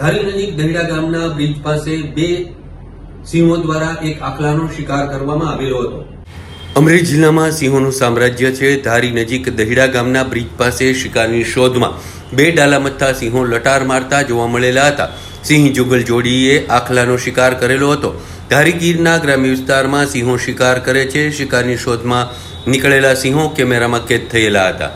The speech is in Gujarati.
ધારી નજીક દહીડા ગામના બ્રિજ પાસે બે સિંહો દ્વારા એક આખલાનો શિકાર કરવામાં આવેલો હતો. અમરેલી જિલ્લામાં સિંહોનું સામ્રાજ્ય છે. ધારી નજીક દહીડા ગામના બ્રિજ પાસે શિકારની શોધમાં બે ડાલામથ્થા સિંહો લટાર મારતા જોવા મળેલા હતા. સિંહ જુગલ જોડીએ આખલાનો શિકાર કરેલો હતો. ધારી ગીરના ગ્રામ્ય વિસ્તારમાં સિંહો શિકાર કરે છે. શિકારની શોધમાં નીકળેલા સિંહો કેમેરામાં કેદ થયેલા હતા.